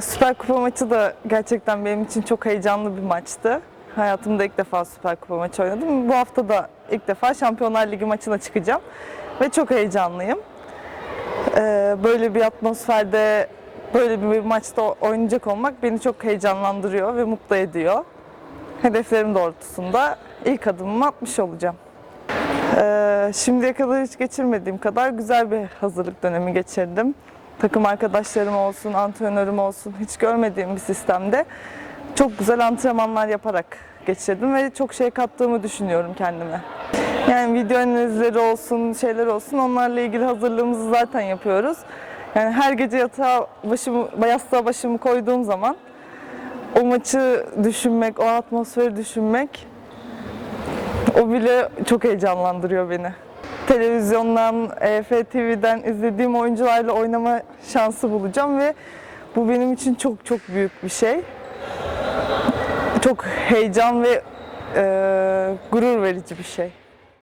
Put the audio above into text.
Süper Kupa maçı da gerçekten benim için çok heyecanlı bir maçtı. Hayatımda ilk defa Süper Kupa maçı oynadım. Bu hafta da ilk defa Şampiyonlar Ligi maçına çıkacağım. Ve çok heyecanlıyım. Ee, böyle bir atmosferde, böyle bir maçta oynayacak olmak beni çok heyecanlandırıyor ve mutlu ediyor. Hedeflerim doğrultusunda ilk adımımı atmış olacağım. Ee, şimdiye kadar hiç geçirmediğim kadar güzel bir hazırlık dönemi geçirdim. Takım arkadaşlarım olsun, antrenörüm olsun hiç görmediğim bir sistemde çok güzel antrenmanlar yaparak geçirdim ve çok şey kattığımı düşünüyorum kendime. Yani video analizleri olsun, şeyler olsun onlarla ilgili hazırlığımızı zaten yapıyoruz. Yani her gece yatağa başımı, yastığa başımı koyduğum zaman o maçı düşünmek, o atmosferi düşünmek o bile çok heyecanlandırıyor beni. Televizyondan, EFF TV'den izlediğim oyuncularla oynama şansı bulacağım ve bu benim için çok çok büyük bir şey. Çok heyecan ve eee, gurur verici bir şey.